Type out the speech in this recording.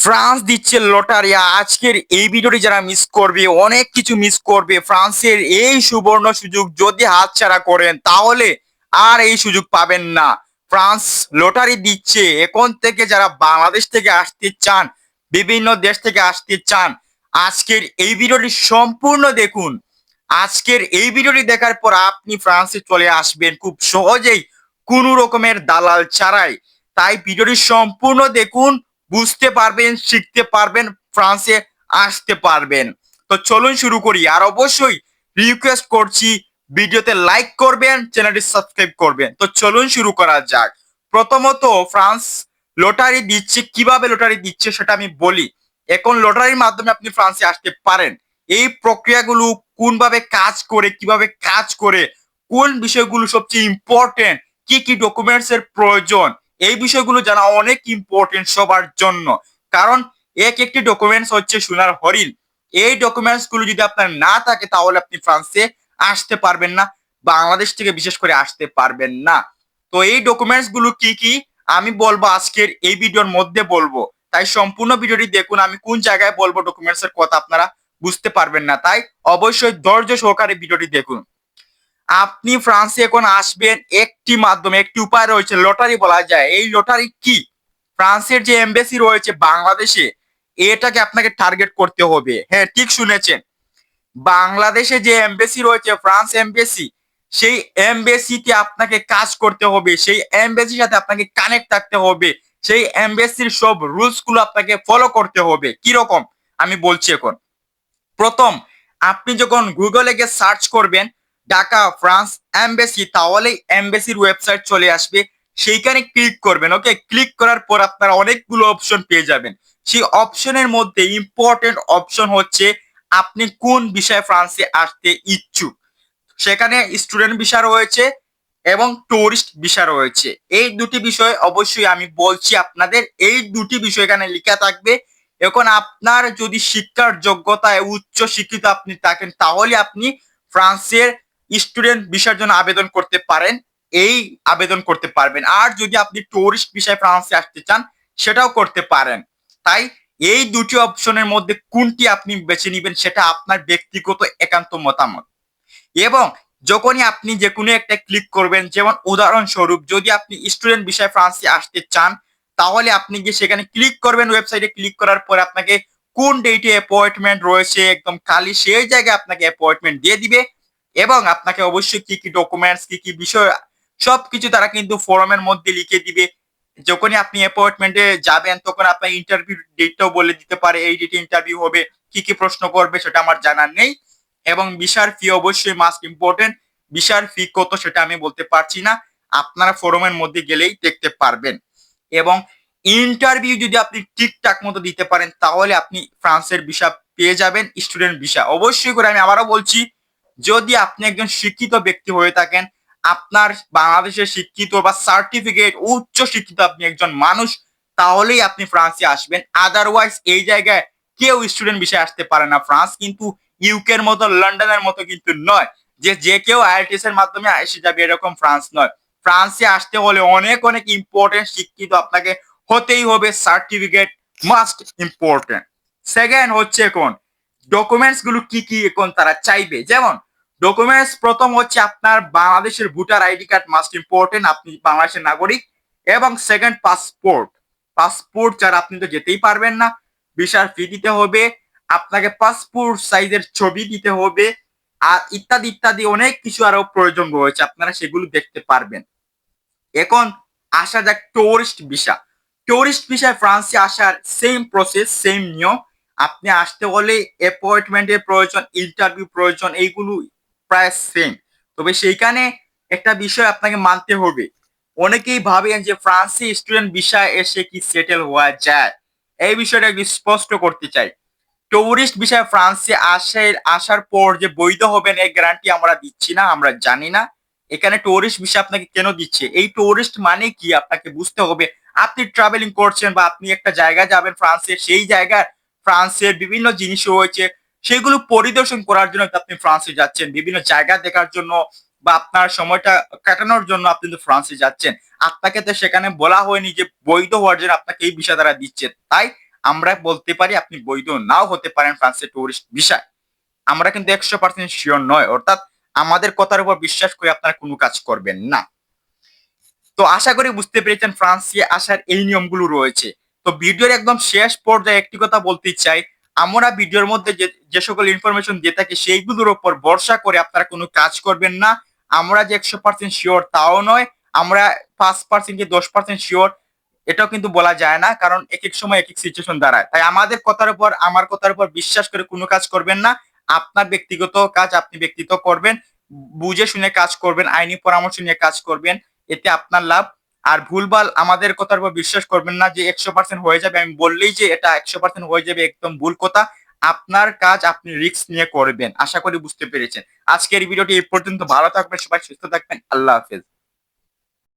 France দিচ্ছে lottery আজকের এই ভিডিওটি যারা মিস করবে, অনেক কিছু মিস করবে, ফ্রান্সের এই সুবর্ণ সুযোগ যদি হাতছাড়া করেন, তাহলে আর এই সুযোগ পাবেন না। ফ্রান্স লটারি দিচ্ছে। এখন থেকে যারা বাংলাদেশ থেকে আসতে চান, বিভিন্ন দেশ থেকে আসতে চান, আজকের এই ভিডিওটি সম্পূর্ণ দেখুন। আজকের এই ভিডিওটি দেখার পর আপনি ফ্রান্সে চলে আসবেন খুব সহজেই কোনো রকমের দালাল ছাড়াই। তাই ভিডিওটি সম্পূর্ণ দেখুন বুঝতে পারবেন, শিখতে পারবেন, ফ্রান্সে আসতে পারবেন। তো চলুন শুরু করি। আর অবশ্যই রিকোয়েস্ট করছি, ভিডিওতে লাইক করবেন, চ্যানেলটি সাবস্ক্রাইব করবেন। তো চলুন শুরু করা যাক। প্রথমত, ফ্রান্স লটারি দিচ্ছে, কীভাবে লটারি দিচ্ছে সেটা আমি বলি। এখন লটারির মাধ্যমে আপনি ফ্রান্সে আসতে পারেন। এই প্রক্রিয়াগুলো কোনভাবে কাজ করে, কীভাবে কাজ করে, কোন বিষয়গুলো সবচেয়ে ইম্পর্টেন্ট কি কি ডকুমেন্টস এর প্রয়োজন এই বিষয়গুলো জানা অনেক ইম্পর্টেন্ট সবার জন্য। কারণ এক একটি ডকুমেন্টস হচ্ছে সোনার হরিণ। এই ডকুমেন্টসগুলো যদি আপনার না থাকে, তাহলে আপনি ফ্রান্সে আসতে পারবেন না, বাংলাদেশ থেকে বিশেষ করে আসতে পারবেন না। তো এই ডকুমেন্টসগুলো কি কি? আমি বলব আজকের এই ভিডিওর মধ্যে বলব। তাই সম্পূর্ণ ভিডিওটি দেখুন, আমি কোন জায়গায় বলব ডকুমেন্টস এর কথা আপনারা বুঝতে পারবেন না। তাই অবশ্যই ধৈর্য সহকারে ভিডিওটি দেখুন। আপনি ফ্রান্সে এখন আসবেন, একটি মাধ্যমে, একটি উপায় রয়েছে, লটারি বলা যায়। এই লটারি কি? ফ্রান্সের যে এমবেসি রয়েছে বাংলাদেশে, এটাকে আপনাকে টার্গেট করতে হবে। হ্যাঁ ঠিক শুনেছেন। বাংলাদেশে যে এমবেসি রয়েছে, ফ্রান্স এমবেসি, সেই এমবেসিতে আপনাকে কাজ করতে হবে। সেই এমবেসির সাথে আপনাকে কানেক্ট থাকতে হবে। সেই এমবেসির সব রুলসগুলো আপনাকে ফলো করতে হবে। কি রকম? আমি বলছি এখন। প্রথম, আপনি যখন গুগলে গিয়ে সার্চ করবেন ঢাকা, ফ্রান্স, এমবেসি, তাহলেই এমবেসির ওয়েবসাইট চলে আসবে। সেইখানে ক্লিক করবেন, ওকে? ক্লিক করার পর আপনারা অনেকগুলো অপশন পেয়ে যাবেন। সেই অপশনের মধ্যে ইম্পর্টেন্ট অপশন হচ্ছে, আপনি কোন বিষয়ে ফ্রান্সে আসতে ইচ্ছুক? সেখানে স্টুডেন্ট ভিসা রয়েছে এবং টুরিস্ট ভিসা রয়েছে। এই দুটি বিষয় অবশ্যই আমি বলছি আপনাদের, এই দুটি বিষয় এখানে লেখা থাকবে। এখন আপনার যদি শিক্ষার যোগ্যতায় উচ্চ শিক্ষিত আপনি থাকেন, তাহলে আপনি ফ্রান্সের স্টুডেন্ট ভিসার জন্য আবেদন করতে পারেন, এই আবেদন করতে পারবেন। আর যদি আপনি টুরিস্ট বিষয়ে ফ্রান্সে আসতে চান, সেটাও করতে পারেন। তাই এই দুটি অপশনের মধ্যে কোনটি আপনি বেছে নেবেন, সেটা আপনার ব্যক্তিগত একান্ত মতামত। এবং যখনই আপনি যে কোনো একটা ক্লিক করবেন, যেমন উদাহরণস্বরূপ, যদি আপনি স্টুডেন্ট বিষয়ে ফ্রান্সে আসতে চান, তাহলে আপনি গিয়ে সেখানে ক্লিক করবেন ওয়েবসাইটে ক্লিক করার পরে আপনাকে কোন ডেটে অ্যাপয়েন্টমেন্ট রয়েছে, একদম খালি সেই জায়গায় আপনাকে অ্যাপয়েন্টমেন্ট দিয়ে দিবে। এবং আপনাকে অবশ্যই কি কি ডকুমেন্টস কি কি বিষয়, সবকিছু তারা কিন্তু ফর্মের মধ্যে লিখে দিবে। যখনই আপনি অ্যাপয়েন্টমেন্টে যাবেন, তখন আপনার ইন্টারভিউ ডেটটাও বলে দিতে পারে, এই ডেটে ইন্টারভিউ হবে, কি কি প্রশ্ন করবে সেটা আমার জানার নেই। এবং বিশার ফি অবশ্যই মাস্ট ইম্পর্টেন্ট বিশার ফি কত সেটা আমি বলতে পারছি না, আপনারা ফোরামের মধ্যে গেলেই দেখতে পারবেন। এবং ইন্টারভিউ যদি আপনি ঠিকঠাক মতো দিতে পারেন, তাহলে আপনি ফ্রান্সের ভিসা পেয়ে যাবেন স্টুডেন্ট ভিসা অবশ্যই করে আমি আবারও বলছি যদি আপনি একজন শিক্ষিত ব্যক্তি হয়ে থাকেন, আপনার বাংলাদেশের শিক্ষিত বা সার্টিফিকেট উচ্চ শিক্ষিত আপনি একজন মানুষ, তাহলেই আপনি ফ্রান্সে আসবেন। আদারওয়াইজ এই জায়গায় কেউ স্টুডেন্ট বিষয়ে আসতে পারে না। ফ্রান্স কিন্তু ইউকের মতো লন্ডনের মতো কিন্তু নয়। যে যে কেউ আইএলটিএস এর মাধ্যমে এসে যাবে এরকম ফ্রান্স নয়। ফ্রান্সে আসতে হলে অনেক অনেক ইম্পর্টেন্ট শিক্ষিত আপনাকে হতেই হবে। সার্টিফিকেট মাস্ট ইম্পর্টেন্ট সেকেন্ড হচ্ছে এখন ডকুমেন্টসগুলো কি কি এখন তারা চাইবে? যেমন ডকুমেন্টস প্রথম হচ্ছে আপনার বাংলাদেশের voter ID card must important আপনি বাংলাদেশের নাগরিক। এবং সেকেন্ড পাসপোর্ট পাসপোর্ট ছাড়া আপনি তো যেতেই পারবেন না। ভিসার ফি দিতে হবে। আপনাকে পাসপোর্ট সাইজের ছবি দিতে হবে। আর ইত্যাদি ইত্যাদি অনেক কিছু আরও প্রয়োজন রয়েছে। আপনারা সেগুলো দেখতে পারবেন। এখন আসা যাক টুরিস্ট ভিসা টুরিস্ট ভিসায় ফ্রান্সে আসার সেম প্রসেস সেম নিয়ম। আপনি আসতে হলে অ্যাপয়েন্টমেন্টের প্রয়োজন ইন্টারভিউ প্রয়োজন, এইগুলো প্রায় সেম তবে সেইখানে একটা বিষয় আপনাকে মানতে হবে। অনেকেই ভাবেন যে ফ্রান্সে স্টুডেন্ট বিষয় এসে কি সেটেল হওয়া যায়? এই বিষয়টা একটু স্পষ্ট করতে চাই। টুরিস্ট বিষয়ে ফ্রান্সে আসে, আসার পর যে বৈধ হবেন, এই গ্যারান্টি আমরা দিচ্ছি না, আমরা জানি না। এখানে টুরিস্ট বিষয় আপনাকে কেন দিচ্ছে? এই টুরিস্ট মানে কি? আপনাকে বুঝতে হবে। আপনি ট্রাভেলিং করছেন বা আপনি একটা জায়গায় যাবেন ফ্রান্সের, সেই জায়গার ফ্রান্সের বিভিন্ন জিনিস রয়েছে। সেগুলো পরিদর্শন করার জন্য আপনি ফ্রান্সে যাচ্ছেন। বিভিন্ন জায়গা দেখার জন্য বা আপনার সময়টা কাটানোর জন্য আপনি তো ফ্রান্সে যাচ্ছেন। আপনাকে তো সেখানে বলা হয়নি যে বৈধ হওয়ার জন্য আপনাকে এই বিষয় দ্বারা দিচ্ছে। তাই আমরা বলতে পারি আপনি বৈধ নাও হতে পারেন ফ্রান্সের টুরিস্ট ভিসায় আমরা কিন্তু একশো পার্সেন্ট শিওর নয়। অর্থাৎ আমাদের কথার উপর বিশ্বাস করে আপনারা কোনো কাজ করবেন না। তো আশা করি বুঝতে পেরেছেন ফ্রান্সে আসার এই নিয়মগুলো রয়েছে। তো ভিডিওর একদম শেষ পর্যায়ে একটি কথা বলতে চাই। আমরা ভিডিওর মধ্যে যে সকল ইনফরমেশন দিয়ে থাকি, সেইগুলোর উপর ভরসা করে আপনারা কোনো কাজ করবেন না। আমরা যে একশো পার্সেন্ট শিওর তাও নয়, আমরা পাঁচ পার্সেন্ট কি দশ পার্সেন্ট শিওর এটাও কিন্তু বলা যায় না, কারণ এক এক সময় এক এক সিচুয়েশন দাঁড়ায়। তাই আমাদের কথার উপর, আমার কথার উপর বিশ্বাস করে কোনো কাজ করবেন না। আপনার ব্যক্তিগত কাজ আপনি ব্যক্তিগত করবেন, বুঝে শুনে কাজ করবেন, আইনি পরামর্শ নিয়ে কাজ করবেন, এতে আপনার লাভ। আর ভুলভাল আমাদের কথার উপর বিশ্বাস করবেন না যে একশো পার্সেন্ট হয়ে যাবে। আমি বললেই যে এটা একশো পার্সেন্ট হয়ে যাবে একদম ভুল কথা। আপনার কাজ আপনি রিস্ক নিয়ে করবেন। আশা করি বুঝতে পেরেছেন। আজকের ভিডিওটি এই পর্যন্ত। ভালো থাকবেন, সবাই সুস্থ থাকবেন। আল্লাহ হাফেজ।